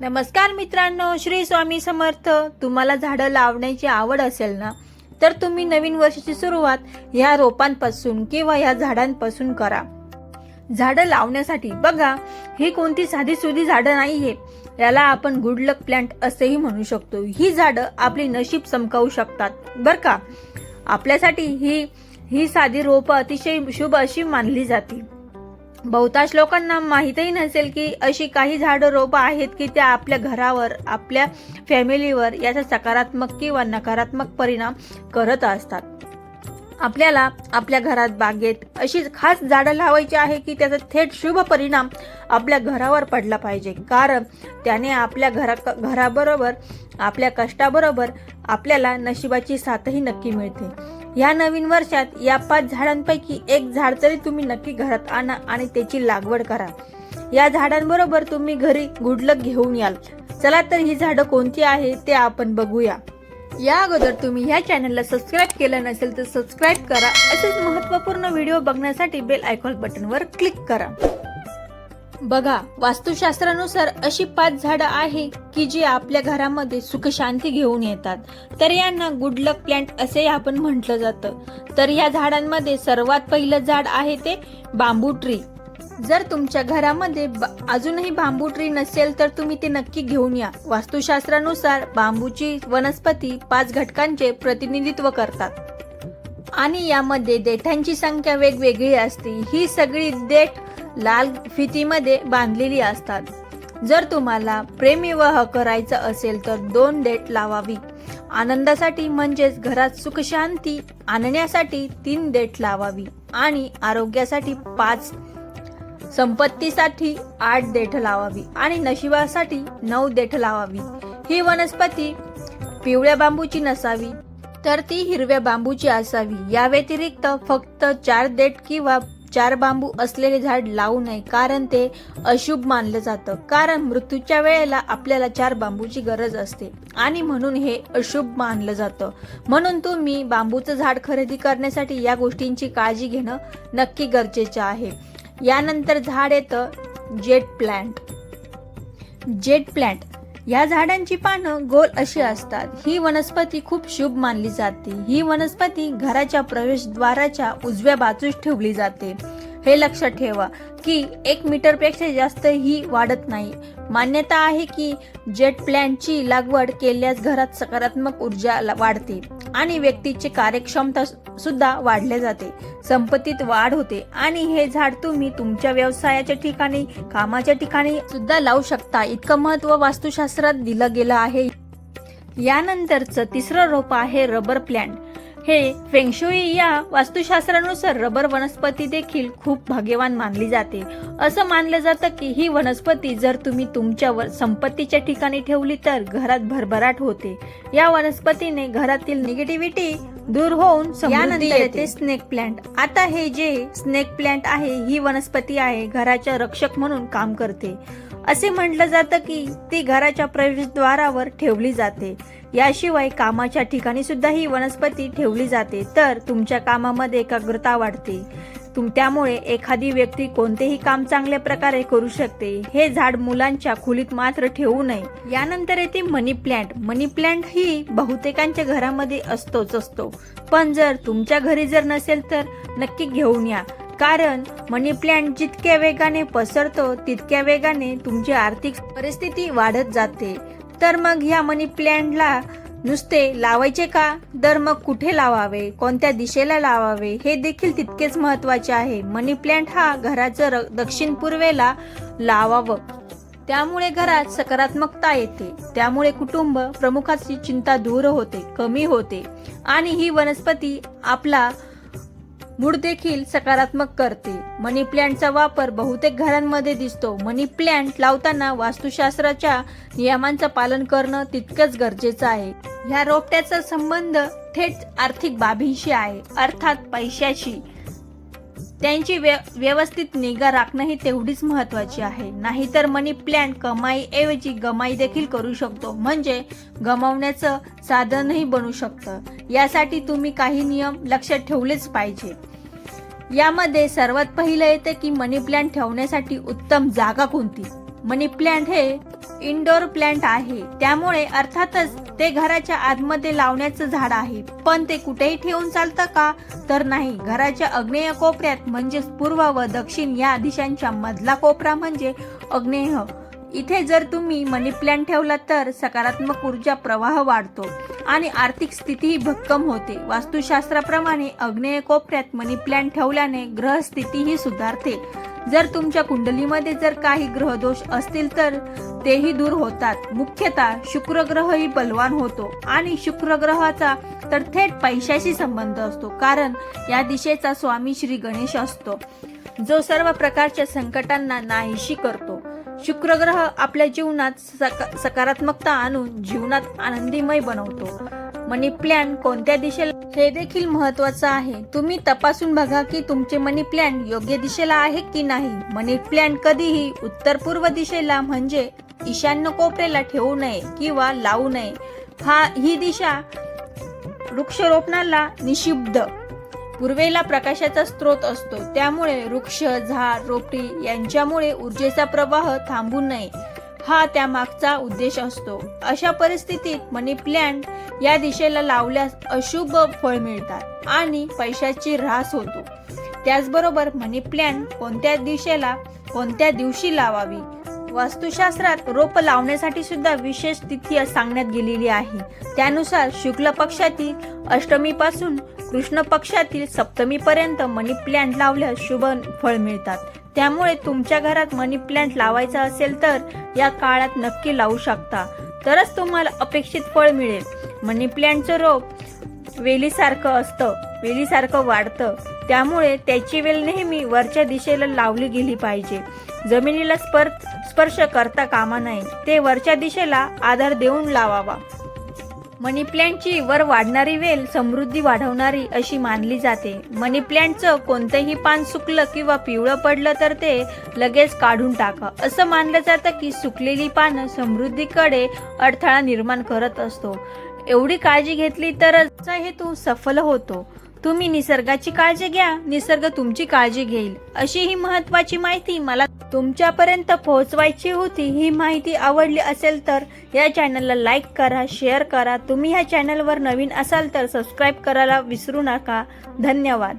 नमस्कार मित्रांनो श्री स्वामी समर्थ. तुम्हाला झाडं लावण्याची आवड असेल ना तर तुम्ही नवीन वर्षाची सुरुवात या रोपांपासून किंवा या झाडांपासून करा. झाडं लावण्यासाठी बघा ही कोणती साधी सुधी झाडं नाहीये. याला आपण गुडलक प्लांट असेही म्हणू शकतो. ही झाडं आपली नशीब चमकावू शकतात. बर का? आपल्यासाठी ही ही साधी रोपं अतिशय शुभ अशी मानली जाते. बहुतांश लोकांना माहीतही नसेल की अशी काही झाडं रोपं आहेत की त्या आपल्या घरावर आपल्या फॅमिलीवर याचा सकारात्मक किंवा नकारात्मक परिणाम करत असतात. आपल्याला आपल्या घरात बागेत अशी खास झाडं लावायची आहे की त्याचा थेट शुभ परिणाम आपल्या घरावर पडला पाहिजे. कारण त्याने आपल्या घरा घराबरोबर आपल्या कष्टाबरोबर आपल्याला नशिबाची साथही नक्की मिळते. या नवीन वर्षात या पाच झाडांपैकी एक झाड तरी तुम्ही नक्की घरात आणा आणि त्याची लागवड करा. या झाडांबरोबर तुम्ही घरी गुडलक घेऊन याल. चला तर ही झाडं कोणती आहे ते आपण बघूया. या अगोदर तुम्ही ह्या चॅनलला सबस्क्राईब केलं नसेल तर सबस्क्राईब करा. असेच महत्त्वपूर्ण व्हिडिओ बघण्यासाठी बेल आयकॉन बटनवर क्लिक करा. बघा वास्तुशास्त्रानुसार अशी पाच झाडं आहे की जी आपल्या घरामध्ये सुख शांती घेऊन येतात. तर यांना गुड लक प्लांट असे आपण म्हटलं जातं. तर या झाडांमध्ये सर्वात पहिलं झाड आहे ते बांबू ट्री जर तुमच्या घरामध्ये ब- अजूनही बांबू ट्री नसेल तर तुम्ही ते नक्की घेऊन या. वास्तुशास्त्रानुसार बांबूची वनस्पती पाच घटकांचे प्रतिनिधित्व करतात. आणि यामध्ये देठांची संख्या वेगवेगळी असते. ही सगळी देठ लाल फितीमध्ये बांधलेली असतात. जर तुम्हाला प्रेमविवाह करायचा असेल तर दोन डेट लावावी. आनंदासाठी म्हणजेच घरात सुखशांती आणण्यासाठी तीन डेट लावावी आणि आरोग्यासाठी पाच संपत्तीसाठी आठ देठ लावावी आणि नशिबासाठी नऊ देठ लावावी. ही वनस्पती पिवळ्या बांबूची नसावी तर ती हिरव्या बांबूची असावी. या व्यतिरिक्त फक्त चार देठ किंवा चार बांबू असलेले झाड लावू नये कारण ते अशुभ मानलं जातं. कारण मृत्यूच्या वेळेला आपल्याला चार बांबूची गरज असते आणि म्हणून हे अशुभ मानलं जातं. म्हणून तुम्ही बांबूचं झाड खरेदी करण्यासाठी या गोष्टींची काळजी घेणं नक्की गरजेचं आहे. यानंतर झाड येतं जेट प्लांट जेट प्लांट या झाडांची पानं गोल अशी असतात. ही वनस्पती खूप शुभ मानली जाते. ही वनस्पती घराच्या प्रवेशद्वाराच्या उजव्या बाजूस ठेवली जाते. हे लक्षात ठेवा की एक मीटरपेक्षा जास्त ही वाढत नाही. मान्यता आहे की जेट प्लॅनची लागवड केल्यास घरात सकारात्मक ऊर्जा वाढते आणि व्यक्तीची कार्यक्षमता सुद्धा वाढल्या जाते. संपत्तीत वाढ होते आणि हे झाड तुम्ही तुमच्या व्यवसायाच्या ठिकाणी कामाच्या ठिकाणी सुद्धा लावू शकता. इतकं महत्त्व वास्तुशास्त्रात दिलं गेलं आहे. यानंतरचं तिसरं रोप आहे रबर प्लांट हे फेंगशुई या वास्तुशास्त्रानुसार रबर वनस्पती देखील खूप भाग्यवान मानली जाते. असं मानलं जातं की ही वनस्पती जर तुम्ही तुमच्या संपत्तीच्या ठिकाणी ठेवली तर घरात भरभराट होते. या वनस्पतीने घरातील निगेटिव्हिटी दूर होऊन समृद्धी येते. स्नेक प्लांट आता हे जे स्नेक प्लांट आहे ही वनस्पती आहे घराच्या रक्षक म्हणून काम करते. असे म्हटलं जातं की ती घराच्या प्रवेशद्वारावर ठेवली जाते. याशिवाय कामाच्या ठिकाणी सुद्धा ही वनस्पती ठेवली जाते. तर तुमच्या कामामध्ये एकाग्रता वाढते. तुम त्यामुळे एखादी व्यक्ती कोणतेही काम चांगल्या प्रकारे करू शकते. हे झाड मुलांच्या खोलीत मात्र ठेवू नये. यानंतर येते मनी प्लांट मनी प्लांट ही बहुतेकांच्या घरामध्ये असतोच असतो. पण जर तुमच्या घरी जर नसेल तर नक्की घेऊन या. कारण मनी प्लांट जितक्या वेगाने पसरतो तितक्या वेगाने तुमची आर्थिक परिस्थिती वाढत जाते. तर मग ह्या मनी प्लांटला नुसते लावायचे का? तर मग कुठे लावावे? कोणत्या दिशेला लावावे? हे देखील तितकेच महत्त्वाचे आहे. मनी प्लांट हा घराचं र- दक्षिण पूर्वेला लावावं. त्यामुळे घरात सकारात्मकता येते. त्यामुळे कुटुंब प्रमुखाची चिंता दूर होते कमी होते. आणि ही वनस्पती आपला मूड देखील सकारात्मक करते मनी प्लांटचा वापर बहुतेक घरांमध्ये दिसतो. मनी प्लांट लावताना वास्तुशास्त्राच्या नियमांचं पालन करणं तितकंच गरजेचं आहे. ह्या रोपट्याचा संबंध थेट आर्थिक बाबींशी आहे अर्थात पैशाशी. त्यांची व्य- व्यवस्थित निगा राखणं ही तेवढीच महत्वाची आहे. नाहीतर मनी प्लांट कमाईऐवजी गमाई देखील करू शकतो. म्हणजे गमावण्याचं साधनही बनू शकतं. यासाठी तुम्ही काही नियम लक्षात ठेवलेच पाहिजे. यामध्ये सर्वात पहिलं येतं की मनी प्लॅन ठेवण्यासाठी उत्तम जागा कोणती? मनी प्लांट हे इनडोअर प्लांट आहे. त्यामुळे अर्थातच ते घराच्या आतमध्ये लावण्याचं झाड आहे. पण ते कुठेही ठेवून चालतं का? तर नाही. घराच्या अग्नेय कोपऱ्यात म्हणजेच पूर्व व दक्षिण या दिशांच्या मधला कोपरा म्हणजे अग्नेय. इथे जर तुम्ही मनी प्लॅन ठेवला तर सकारात्मक ऊर्जा प्रवाह वाढतो आणि आर्थिक स्थितीही भक्कम होते. वास्तुशास्त्राप्रमाणे अग्नेय कोपऱ्यात मनी प्लॅन ठेवल्याने ग्रहस्थितीही सुधारते. जर तुमच्या कुंडलीमध्ये जर काही ग्रहदोष असतील तर तेही दूर होतात. मुख्यतः शुक्र ग्रहही बलवान होतो आणि शुक्र ग्रहाचा तर थेट पैशाशी संबंध असतो कारण या दिशेचा स्वामी श्री गणेश असतो जो सर्व प्रकारच्या संकटांना नाहीशी करतो. शुक्र ग्रह आपल्या जीवनात सक सकारात्मकता आणून जीवनात आनंदीमय बनवतो. मनी प्लॅन कोणत्या दिशेला? हे देखील महत्वाचं आहे. तुम्ही तपासून बघा की तुमचे मनी प्लॅन योग्य दिशेला आहे की नाही. मनी प्लॅन कधीही उत्तर पूर्व दिशेला म्हणजे ईशान्य कोपऱ्याला ठेवू नये किंवा लावू नये. हा ही दिशा वृक्षरोपणाला निषिद्ध. पूर्वेला प्रकाशाचा स्रोत असतो. त्यामुळे वृक्ष झाड रोपटी यांच्यामुळे ऊर्जेचा प्रवाह थांबू नये. हा त्यामागचा उद्देश असतो. अशा परिस्थितीत मनी प्लॅन्ट या दिशेला लावल्यास अशुभ फळ मिळतात आणि पैशाची ऱ्हास होतो. त्याचबरोबर मनी प्लॅन्ट कोणत्या दिशेला कोणत्या दिवशी लावावी? वास्तुशास्त्रात रोप लावण्यासाठी सुद्धा विशेष तिथी सांगण्यात गेलेली आहे. त्यानुसार शुक्ल पक्षातील अष्टमी पासून कृष्ण पक्षातील सप्तमी पर्यंत मनी प्लांट लावल्यास शुभ फळ मिळतात. त्यामुळे तुमच्या घरात मनी प्लांट लावायचा असेल तर या काळात नक्की लावू शकता. तरच तुम्हाला अपेक्षित फळ मिळेल. मनी प्लांटचं रोप वेलीसारखं असतं वेलीसारखं वाढतं. त्यामुळे त्याची वेल नेहमी वरच्या दिशेला लावली गेली पाहिजे. जमिनीला स्पर स्पर्श करता कामा नये. ते वरच्या दिशेला आधार देऊन लावावा. मनी प्लॅन्टची वर वाढणारी वेल समृद्धी वाढवणारी अशी मानली जाते. मनी प्लॅन्टचं कोणतंही पान सुकलं किंवा पिवळं पडलं तर ते लगेच काढून टाका. असं मानलं जातं की सुकलेली पानं समृद्धीकडे अडथळा निर्माण करत असतो. एवढी काळजी घेतली तरच हेतू सफल होतो. तुम्ही निसर्गाची काळजी घ्या निसर्ग तुमची काळजी घेईल. अशी ही महत्वाची माहिती मला तुमच्यापर्यंत पोहोचवायची होती ही माहिती आवडली असेल तर या चॅनलला लाईक करा शेअर करा. तुम्ही ह्या चॅनलवर नवीन असाल तर सबस्क्राईब करायला विसरू नका. धन्यवाद.